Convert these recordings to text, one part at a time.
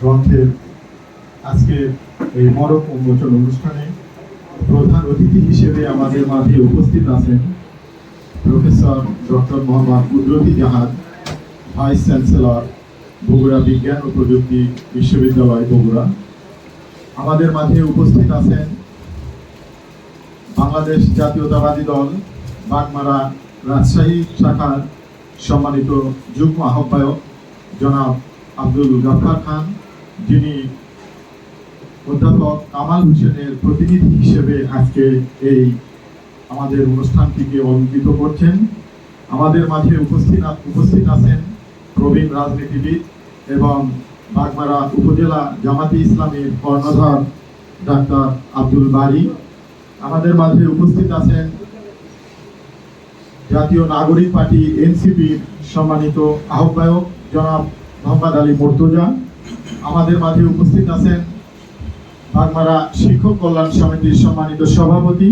গ্রন্থের আজকে এই মরক উন্মোচন অনুষ্ঠানে প্রধান অতিথি হিসেবে আমাদের মাঝে উপস্থিত আছেন প্রফেসর ডক্টর মোহাম্মদ কুদরতি জাহাদ ভাইস চ্যান্সেলর বগুড়া বিজ্ঞান ও প্রযুক্তি বিশ্ববিদ্যালয় বগুড়া। আমাদের মাঝে উপস্থিত আছেন বাংলাদেশ জাতীয়তাবাদী দল, বাগমারা রাজশাহী শাখার সম্মানিত যুগ্ম আহ্বায়ক জনাব আব্দুল গাফার খান যিনি অধ্যাপক কামাল হোসেনের প্রতিনিধি হিসেবে আজকে এই আমাদের অনুষ্ঠানটিকে অলঙ্কিত করছেন। আমাদের মাঝে উপস্থিত উপস্থিত আছেন প্রবীণ রাজনীতিবিদ এবং বাগমারা উপজেলা জামাতি ইসলামের কর্ণধার ডাক্তার আব্দুল বারি। আমাদের মাঝে উপস্থিত আছেন জাতীয় নাগরিক পার্টি এনসিপির সম্মানিত আহ্বায়ক জনাব মোহাম্মদ আলী মর্তুজা। আমাদের মাঝে উপস্থিত আছেন বাগমারা শিক্ষক কল্যাণ সমিতির সম্মানিত সভাপতি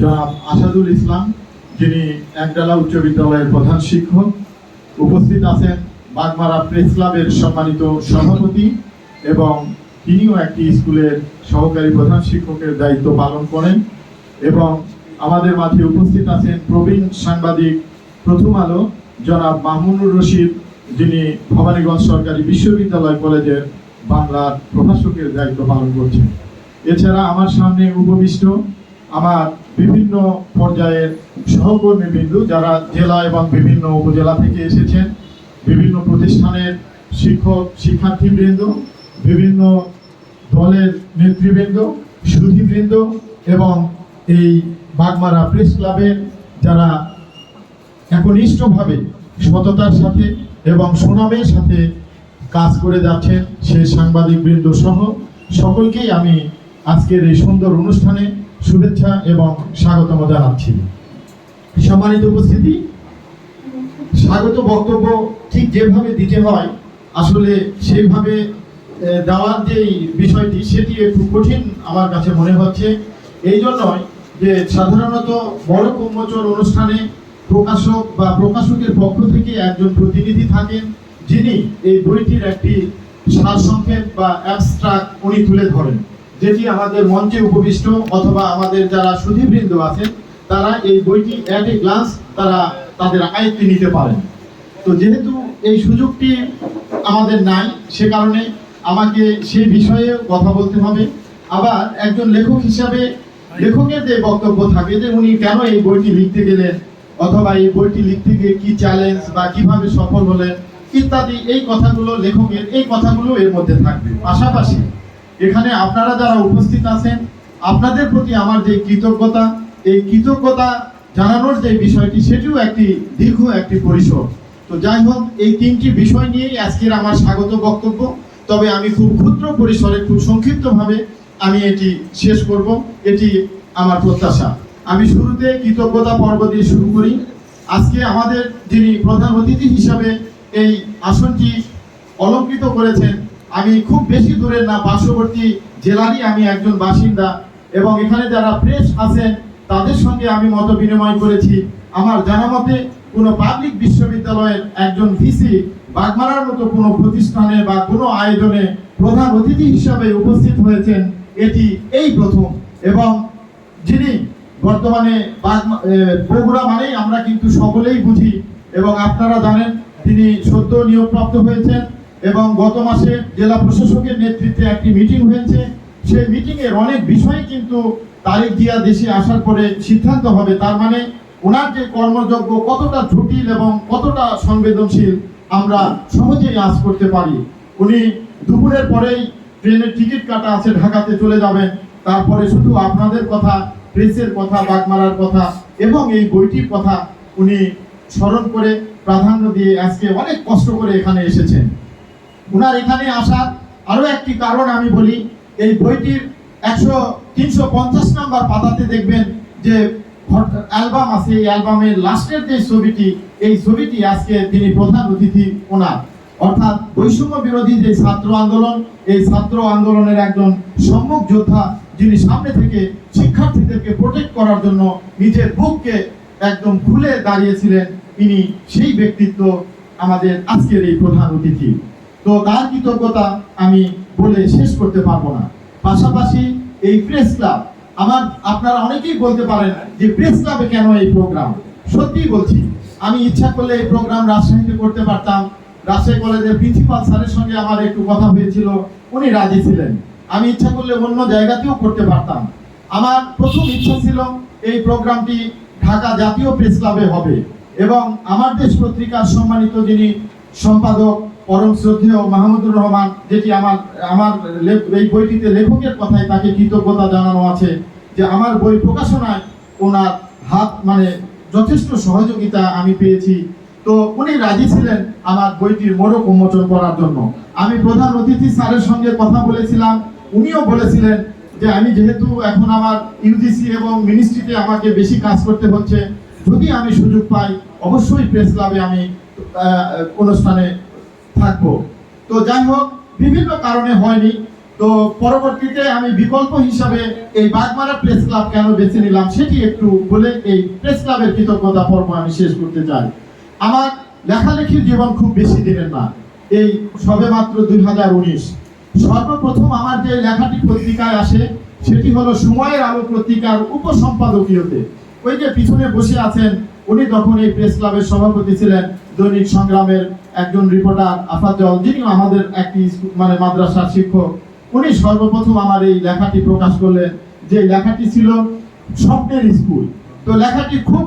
জনাব আসাদুল ইসলাম, যিনি একডালা উচ্চ বিদ্যালয়ের প্রধান শিক্ষক। উপস্থিত আছেন বাগমারা প্রেস ক্লাবের সম্মানিত সভাপতি এবং তিনিও একটি স্কুলের সহকারী প্রধান শিক্ষকের দায়িত্ব পালন করেন এবং আমাদের মাঝে উপস্থিত আছেন প্রবীণ সাংবাদিক প্রথম আলো জনাব মাহমুনুর রশিদ, যিনি ভবানীগঞ্জ সরকারি বিশ্ববিদ্যালয় কলেজের বাংলার প্রভাষকের দায়িত্ব পালন করছেন। এছাড়া আমার সামনে উপবিষ্ট আমার বিভিন্ন পর্যায়ের সহকর্মী বিন্দু যারা জেলা এবং বিভিন্ন উপজেলা থেকে এসেছেন, বিভিন্ন প্রতিষ্ঠানের শিক্ষক, শিক্ষার্থীবৃন্দ, বিভিন্ন দলের নেতৃবৃন্দ, সুধীবৃন্দ এবং এই বাগমারা প্রেস ক্লাবের যারা একনিষ্ঠভাবে সততার সাথে এবং সুনামের সাথে কাজ করে যাচ্ছেন সেই সাংবাদিক বৃন্দ সহ সকলকেই আমি আজকের এই সুন্দর অনুষ্ঠানে শুভেচ্ছা এবং স্বাগতম জানাচ্ছি। সম্মানিত উপস্থিতি, স্বাগত বক্তব্য ঠিক যেভাবে দিতে হয়, আসলে সেইভাবে দেওয়ার যে বিষয়টি, সেটি একটু কঠিন আমার কাছে মনে হচ্ছে। এই জন্যই যে সাধারণত বড় উন্মোচন অনুষ্ঠানে প্রকাশক বা প্রকাশকের পক্ষ থেকে একজন প্রতিনিধি থাকেন যিনি এই বইটির একটি সারসংক্ষেপ বা অ্যাবস্ট্রাক্ট উনি তুলে ধরেন, যেটি আমাদের মঞ্চে উপবিষ্ট অথবা আমাদের যারা সুধীবৃন্দ আছেন, তারা এই বইটি অ্যাট এ গ্লান্স তারা তাদের আয়ত্তে নিতে পারেন। তো যেহেতু এই সুযোগটি আমাদের নাই, সে কারণে আমাকে সেই বিষয়ে কথা বলতে হবে। আবার একজন লেখক হিসাবে লেখকের যে বক্তব্য থাকে যে উনি কেন এই বইটি লিখতে গেলেন, অথবা এই বইটি লিখতে গিয়ে কি চ্যালেঞ্জ বা কীভাবে সফল হলেন ইত্যাদি এই কথাগুলো, লেখকের এই কথাগুলো এর মধ্যে থাকবে। পাশাপাশি এখানে আপনারা যারা উপস্থিত আছেন, আপনাদের প্রতি আমার যে কৃতজ্ঞতা, এই কৃতজ্ঞতা জানানোর যে বিষয়টি, সেটিও একটি দীর্ঘ একটি পরিসর। তো যাই হোক, এই তিনটি বিষয় নিয়েই আজকের আমার স্বাগত বক্তব্য। তবে আমি খুব ক্ষুদ্র পরিসরে, খুব সংক্ষিপ্তভাবে আমি এটি শেষ করব। এটি আমার প্রত্যাশা। আমি শুরুতে কৃতজ্ঞতা পর্ব দিয়ে শুরু করি। আজকে আমাদের যিনি প্রধান অতিথি হিসাবে এই আসনটি অলঙ্কৃত করেছেন। আমি খুব বেশি দূরের না, পার্শ্ববর্তী জেলারই আমি একজন বাসিন্দা এবং এখানে যারা প্রেস আছেন, তাদের সঙ্গে আমি মত বিনিময় করেছি। আমার জানা মতে, কোনো পাবলিক বিশ্ববিদ্যালয়ের একজন ভিসি বাগমারার মতো কোনো প্রতিষ্ঠানে বা কোনো আয়োজনে প্রধান অতিথি হিসাবে উপস্থিত হয়েছেন, এটি এই প্রথম। এবং যিনি বর্তমানে বগুড়া মানেই আমরা কিন্তু সকলেই বুঝি এবং আপনারা জানেন তিনি সদ্য নিয়োগপ্রাপ্ত হয়েছেন এবং গত মাসে জেলা প্রশাসকের নেতৃত্বে একটি মিটিং হয়েছে। সেই মিটিং এর অনেক বিষয় কিন্তু তারিখ দিয়া দেশে আসার পরে সিদ্ধান্ত হবে। তার মানে ওনার যে কর্মযজ্ঞ কতটা জটিল এবং কতটা সংবেদনশীল আমরা সহজেই আজ করতে পারি। উনি দুপুরের পরেই ট্রেনের টিকিট কাটা আছে, ঢাকাতে চলে যাবেন। তারপরে শুধু আপনাদের কথা, প্রেসের কথা, বাগমারার কথা এবং এই বইটির কথা উনি স্মরণ করে প্রাধান্য দিয়ে আজকে অনেক কষ্ট করে এখানে এসেছেন। ওনার এখানে আসার আরও একটি কারণ আমি বলি, এই বইটির একশো, তিনশো পঞ্চাশ নাম্বার পাতাতে দেখবেন যে অ্যালবাম আছে, এই অ্যালবামের লাস্টের যে ছবিটি, এই ছবিটি আজকে তিনি প্রধান অতিথি ওনার। অর্থাৎ বৈষম্য বিরোধী যে ছাত্র আন্দোলন, এই ছাত্র আন্দোলনের একজন সম্মুখ যোদ্ধা যিনি সামনে থেকে শিক্ষার্থীদেরকে প্রোটেক্ট করার জন্য নিজের বুককে একদম খুলে দাঁড়িয়েছিলেন ইনি সেই ব্যক্তিত্ব আমাদের আজকের এই প্রধান অতিথি। তো তার কৃতজ্ঞতা আমি বলে শেষ করতে পারব না। পাশাপাশি এই প্রেস ক্লাব, আমার, আপনারা অনেকেই বলতে পারেন যে প্রেস ক্লাবে কেন এই প্রোগ্রাম? সত্যিই বলছি, আমি ইচ্ছা করলে এই প্রোগ্রাম রাজশাহীতে করতে পারতাম। রাজশাহী কলেজের প্রিন্সিপাল স্যারের সঙ্গে আমার একটু কথা হয়েছিল, উনি রাজি ছিলেন। আমি ইচ্ছা করলে অন্য জায়গাতেও করতে পারতাম। আমার প্রথম ইচ্ছা ছিল এই প্রোগ্রামটি ঢাকা জাতীয় প্রেস ক্লাবে হবে। এবং আমার দেশ পত্রিকার সম্মানিত যিনি সম্পাদক পরম শ্রদ্ধেয় মাহমুদুর রহমান, যেটি আমার আমার এই বইটিতে লেখকের কথায় তাকে কৃতজ্ঞতা জানানো আছে যে আমার বই প্রকাশনায় ওনার হাত মানে যথেষ্ট সহযোগিতা আমি পেয়েছি। তো উনি রাজি ছিলেন আমার বইটির মোড়ক উন্মোচন করার জন্য। আমি প্রধান অতিথি স্যারের সঙ্গে কথা বলেছিলাম। উনিও বলেছিলেন যে আমি যেহেতু এখন আমার ইউজিসি এবং মিনিস্ট্রিতে আমাকে বেশি কাজ করতে হচ্ছে যদি আমি সুযোগ পাই, অবশ্যই প্রেস ক্লাবে আমি অনুষ্ঠানে থাকব। তো যাই হোক, বিভিন্ন কারণে হয়নি। তো পরবর্তীতে আমি বিকল্প হিসাবে এই বাগমারা প্রেস ক্লাব কেন বেছে নিলাম, সেটি একটু বলে এই প্রেস ক্লাবের কৃতজ্ঞতা পর্ব আমি শেষ করতে চাই। আমার লেখালেখির জীবন খুব বেশি দিনের না, এই সবে মাত্র দুই হাজার উনিশ। সর্বপ্রথম আমার যে লেখাটি পত্রিকায় আসে, সেটি হলো সময়ের আলো পত্রিকার উপসম্পাদকীয়তে। ওই যে পিছনে বসে আছেন, উনি তখন এই প্রেস ক্লাবের সভাপতি ছিলেন, দৈনিক সংগ্রামের একজন রিপোর্টার আফাজল যিনি আমাদের একটি মানে মাদ্রাসার শিক্ষক। উনি সর্বপ্রথম আমার এই লেখাটি প্রকাশ করলেন, যে লেখাটি ছিল স্বপ্নের স্কুল। তো লেখাটি খুব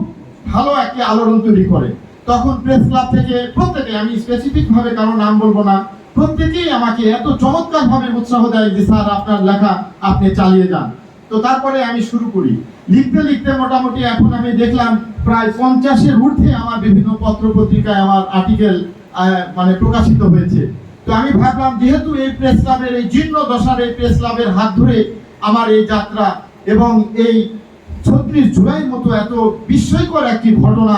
ভালো একটি আলোড়ন তৈরি করে। তখন প্রেস ক্লাব থেকে প্রত্যেকে, আমি স্পেসিফিক ভাবে কারও নাম বলব না, প্রত্যেকেই আমাকে এত চমৎকার ভাবে উৎসাহ দেয় যে, স্যার, আপনার লেখা আপনি চালিয়ে যান। তো তারপরে আমি শুরু করি। লিখতে লিখতে মোটামুটি এখন আমি দেখলাম প্রায় পঞ্চাশের ঊর্ধ্বে আমার বিভিন্ন পত্র পত্রিকায় আমার আর্টিকেল মানে প্রকাশিত হয়েছে। তো আমি ভাবলাম, যেহেতু এই প্রেস ক্লাবের এই জীর্ণ দশার এই প্রেস ক্লাবের হাত ধরে আমার এই যাত্রা এবং এই ছত্রিশ জুলাইয়ের মতো এত বিস্ময়কর একটি ঘটনা,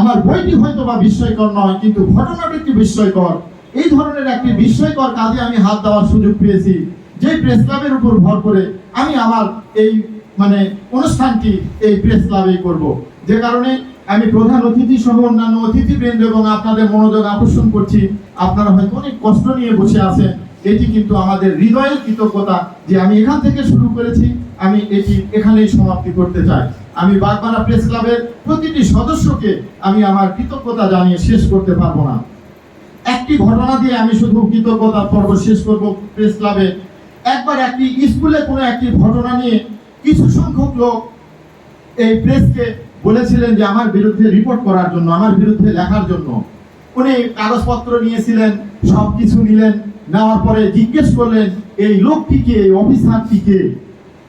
আমার বইটি হয়তো বা বিস্ময়কর নয়, কিন্তু ঘটনাটি একটি বিস্ময়কর। এই ধরনের একটি বিস্ময়কর কাজে আমি হাত দেওয়ার সুযোগ পেয়েছি। যে প্রেস ক্লাবের উপর ভর করে আমি আমার এই মানে অনুষ্ঠানটি এই প্রেস ক্লাবেই করব। যে কারণে আমি প্রধান অতিথি সহ অন্যান্য অতিথিবৃন্দ এবং আপনাদের মনোযোগ আকর্ষণ করছি। আপনারা হয়তো অনেক কষ্ট নিয়ে বসে আছেন। এটি কিন্তু আমাদের হৃদয়ের কৃতজ্ঞতা যে আমি এখান থেকে শুরু করেছি। আমি এটি এখানেই সমাপ্তি করতে চাই। আমি বাগমারা প্রেস ক্লাবের প্রতিটি সদস্যকে আমি আমার কৃতজ্ঞতা জানিয়ে শেষ করতে পারব না। একটি ঘটনা দিয়ে আমি শুধু কৃতজ্ঞতার পর্ব শেষ করব প্রেস ক্লাবে। একবার একটি স্কুলে কোনো একটি ঘটনা নিয়ে কিছু সংখ্যক লোক এই প্রেসকে বলেছিলেন যে আমার বিরুদ্ধে রিপোর্ট করার জন্য, আমার বিরুদ্ধে লেখার জন্য। উনি কাগজপত্র নিয়েছিলেন সব কিছু নিলেন, নেওয়ার পরে জিজ্ঞেস করলেন, এই লোকটিকে এই অফিসারটিকে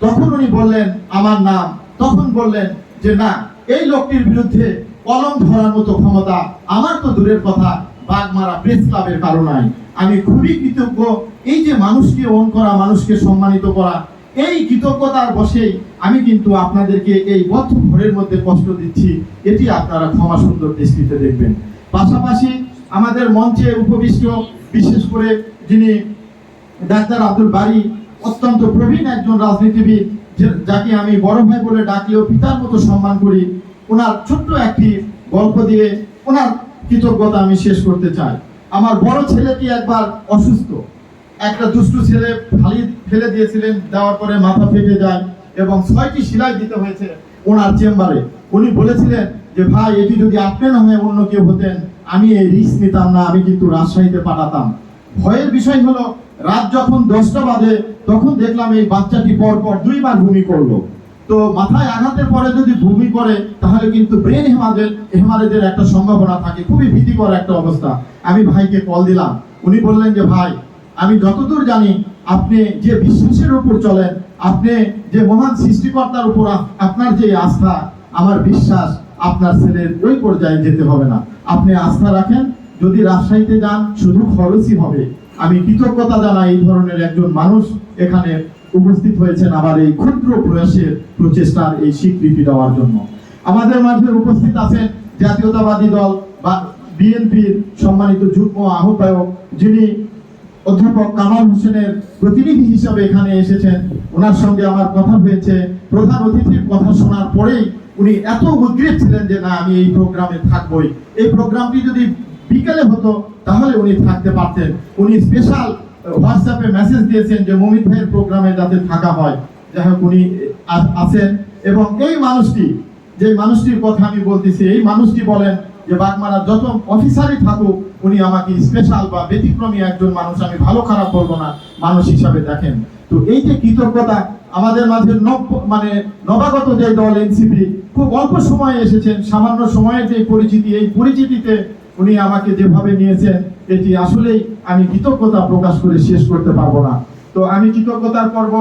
তখন উনি বললেন, আমার নাম। তখন বললেন যে, না, এই লোকটির বিরুদ্ধে কলম ধরার মতো ক্ষমতা আমার তো দূরের কথা, বাগমারা প্রেস ক্লাবের কারণাই আমি খুবই কৃতজ্ঞ এই যে মানুষকে অন করা, মানুষকে সম্মানিত করা, এই কৃতজ্ঞতার বসেই আমি কিন্তু আপনাদেরকে এই বদ্ধ ঘরের মধ্যে কষ্ট দিচ্ছি। এটি আপনারা ক্ষমা সুন্দর দৃষ্টিতে দেখবেন। পাশাপাশি আমাদের মঞ্চে উপবিষ্ট, বিশেষ করে যিনি ডাক্তার আব্দুল বাড়ি অত্যন্ত প্রবীণ একজন রাজনীতিবিদ যাকে আমি বড় ভাই বলে ডাকলেও পিতার মতো সম্মান করি, ওনার ছোট্ট একটি গল্প দিয়ে ওনার কৃতজ্ঞতা আমি শেষ করতে চাই। আমার বড় ছেলেটি একবার অসুস্থ। একটা দুষ্টু ছেলে ফালি ফেলে দিয়েছিলেন, দেওয়ার পরে মাথা ফেটে যায় এবং ছয়টি সেলাই দিতে হয়েছে ওনার চেম্বারে। উনি বলেছিলেন যে, ভাই, এটি যদি আপনি না হয়ে অন্য কেউ হতেন, আমি এই রিস্ক নিতাম না, আমি কিন্তু রাজশাহীতে পাঠাতাম। ভয়ের বিষয় হলো, রাত যখন দশটা বাজে, তখন দেখলাম এই বাচ্চাটি পর পর দুইবার ভূমি করল। তো মাথায় আঘাতের পরে যদি ভূমি করে, তাহলে কিন্তু ব্রেন হেমাদের হেমারেজের একটা সম্ভাবনা থাকে, খুবই ভীতিকর একটা অবস্থা। আমি ভাইকে কল দিলাম। উনি বললেন যে, ভাই আমি যতদূর জানি, আপনি যে বিশ্বাসের উপর চলেন, আপনি যে মহান সৃষ্টিকর্তার উপর আপনার যে আস্থা, আমার বিশ্বাস আপনার ছেলের ওই পর্যায়ে যেতে হবে না। আপনি আস্থা রাখেন, যদি রাজশাহীতে যান, শুধু খরচই হবে। আমি কৃতজ্ঞতা জানাই এই ধরনের একজন মানুষ এখানে উপস্থিত হয়েছেন আমার এই ক্ষুদ্র প্রয়াসের প্রচেষ্টার এই স্বীকৃতি দেওয়ার জন্য। আমাদের মাঝে উপস্থিত আছেন জাতীয়তাবাদী দল বা বিএনপির সম্মানিত যুগ্ম আহ্বায়ক যিনি অধ্যাপক কামাল হোসেনের প্রতিনিধি হিসাবে এখানে এসেছেন। ওনার সঙ্গে আমার কথা হয়েছে। প্রধান অতিথির কথা শোনার পরেই উনি এত উদ্গ্রীব ছিলেন যে, না, আমি এই প্রোগ্রামে থাকবই। এই প্রোগ্রামটি যদি বিকেলে হতো, তাহলে উনি থাকতে পারতেন। উনি স্পেশাল হোয়াটসঅ্যাপে মেসেজ দিয়েছেন যে মমিত ভাইয়ের প্রোগ্রামে যাতে থাকা হয়। যাই হোক, উনি আছেন। এবং এই মানুষটি যে মানুষটির কথা আমি বলতেছি, এই মানুষটি বলেন যে, বাগমারা যত অফিসারই থাকুক উনি আমাকে স্পেশাল বা ব্যতিক্রমী একজন মানুষ, আমি ভালো খারাপ বলব না, মানুষ হিসাবে দেখেন। তো এই যে কৃতজ্ঞতা, আমাদের মাঝে মানে নবাগত যে দল এনসিপি, খুব অল্প সময়ে এসেছেন, সামান্য সময়ের যে পরিচিতি, এই পরিচিতিতে উনি আমাকে যেভাবে নিয়েছেন, এটি আসলেই আমি কৃতজ্ঞতা প্রকাশ করে শেষ করতে পারব না। তো আমি কৃতজ্ঞতার পর্ব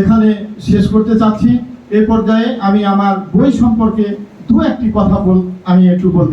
এখানে শেষ করতে চাচ্ছি। এ পর্যায়ে আমি আমার বই সম্পর্কে দু একটি কথা বল আমি একটু বলতে